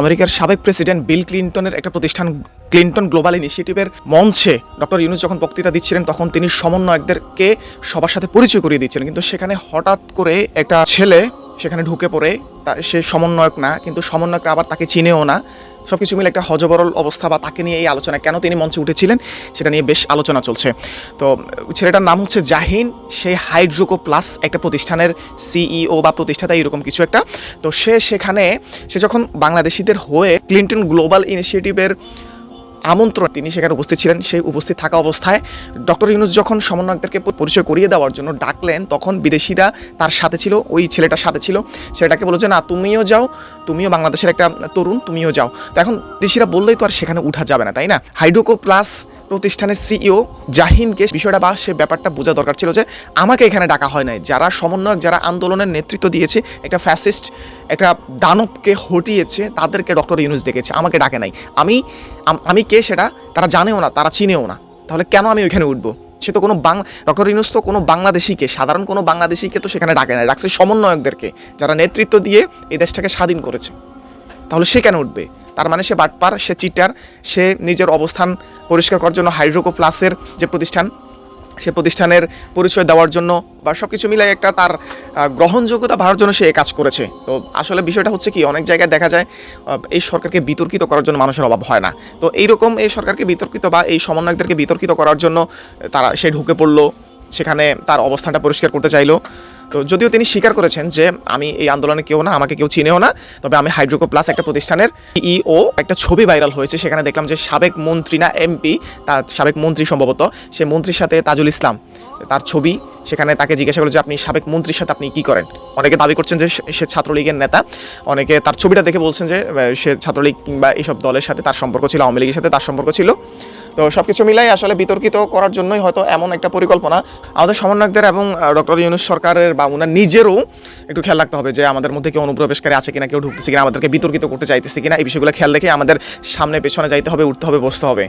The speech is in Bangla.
আমেরিকার সাবেক প্রেসিডেন্ট বিল ক্লিন্টনের একটা প্রতিষ্ঠান ক্লিন্টন গ্লোবাল ইনিশিয়েটিভের মঞ্চে ডক্টর ইউনুস যখন বক্তৃতা দিচ্ছিলেন, তখন তিনি সমন্বয়কদেরকে সবার সাথে পরিচয় করিয়ে দিচ্ছিলেন। কিন্তু সেখানে হঠাৎ করে একটা ছেলে সেখানে ঢুকে পড়ে, তা- সে সমন্বয়ক না, কিন্তু সমন্বয়করা আবার তাকে চিনেও না। সব কিছু মিলে একটা হজবরল অবস্থা বা তাকে নিয়ে এই আলোচনা কেন তিনি মঞ্চে উঠেছিলেন, সেটা নিয়ে বেশ আলোচনা চলছে। তো, ছেলেটার নাম হচ্ছে জাহিন, সে হাইড্রোকো প্লাস একটা প্রতিষ্ঠানের সিইও বা প্রতিষ্ঠাতা, এরকম কিছু একটা। তো সে সেখানে, সে যখন বাংলাদেশিদের হয়ে ক্লিন্টন গ্লোবাল ইনিশিয়েটিভের আমন্ত্রণ তিনি সেখানে উপস্থিত ছিলেন। সেই উপস্থিত থাকা অবস্থায় ডক্টর ইউনুস যখন সমন্বয়কদেরকে পরিচয় করিয়ে দেওয়ার জন্য ডাকলেন, তখন বিদেশিরা তার সাথে ছিল, ওই ছেলেটার সাথে ছিল। ছেলেটাকে বলল যে, না, তুমিও যাও, তুমিও বাংলাদেশের একটা তরুণ, তুমিও যাও। তো এখন দেশিরা বললেই তো আর সেখানে উঠা যাবে না, তাই না? হাইড্রোকো প্লাস প্রতিষ্ঠানের সিইও জাহিনকে বিষয়টা বা সে ব্যাপারটা বোঝা দরকার ছিল যে, আমাকে এখানে ডাকা হয় নাই। যারা সমন্বয়ক, যারা আন্দোলনের নেতৃত্ব দিয়েছে, একটা ফ্যাসিস্ট, একটা দানবকে হটিয়েছে, তাদেরকে ডক্টর ইউনুস ডেকেছে, আমাকে ডাকে নাই। আমি, আম- আমি কে সেটা তারা জানেও না, তারা চিনেও না। তাহলে কেন আমি ওইখানে উঠবো? সে তো কোনো বাং ডক্টর ইউনুস তো কোনো বাংলাদেশিকে, সাধারণ কোনো বাংলাদেশিকে তো সেখানে ডাকে না ডাকছে সমন্বয়কদেরকে, যারা নেতৃত্ব দিয়ে এই দেশটাকে স্বাধীন করেছে। তাহলে সে কেন উঠবে? তার মানে সে বাটপার, সে চিটার, সে নিজের অবস্থান পরিষ্কার করার জন্য হাইড্রোকো প্লাসের যে প্রতিষ্ঠান সে প্রতিষ্ঠানের পরিচয় দেওয়ার জন্য বা সব কিছু মিলাই একটা তার গ্রহণযোগ্যতা বাড়ার জন্য সে কাজ করেছে। তো আসলে বিষয়টা হচ্ছে কি, অনেক জায়গায় দেখা যায় এই সরকারকে বিতর্কিত করার জন্য মানুষের অভাব হয় না। তো এইরকম এই সরকারকে বিতর্কিত বা এই সমন্বয়কদেরকে বিতর্কিত করার জন্য তারা সে ঢুকে পড়ল, সেখানে তার অবস্থানটা পরিষ্কার করতে চাইলো। তো যদিও তিনি স্বীকার করেছেন যে আমি এই আন্দোলনে কেউ না, আমাকে কেউ চিনেও না, তবে আমি হাইড্রোকো প্লাস একটা প্রতিষ্ঠানের ইও একটা ছবি ভাইরাল হয়েছে, সেখানে দেখলাম যে সাবেক মন্ত্রী না এমপি তার সাবেক মন্ত্রী সম্ভবত, সে মন্ত্রীর সাথে তাজুল ইসলাম, তার ছবি, সেখানে তাকে জিজ্ঞাসা করল যে আপনি সাবেক মন্ত্রীর সাথে আপনি কি করেন? অনেকে দাবি করছেন যে সে- সে ছাত্রলীগের নেতা, অনেকে তার ছবিটা দেখে বলছেন যে সে ছাত্রলীগ কিংবা এইসব দলের সাথে তার সম্পর্ক ছিল, আওয়ামী লীগের সাথে তার সম্পর্ক ছিল। তো সব কিছু মিলাই আসলে বিতর্কিত করার জন্যই হয়তো এমন একটা পরিকল্পনা। আমাদের সমন্বয়কদের এবং ডক্টর ইউনুস সরকারের বা ওনার নিজেরও একটু খেয়াল রাখতে হবে যে আমাদের মধ্যে কেউ অনুপ্রবেশকারী আছে কিনা, কেউ ঢুকতেছে কিনা, আমাদেরকে বিতর্কিত করতে চাইতেছে কিনা, এই বিষয়গুলো খেয়াল রেখে আমাদের সামনে পেছনে যাইতে হবে, উঠতে হবে, বসতে হবে।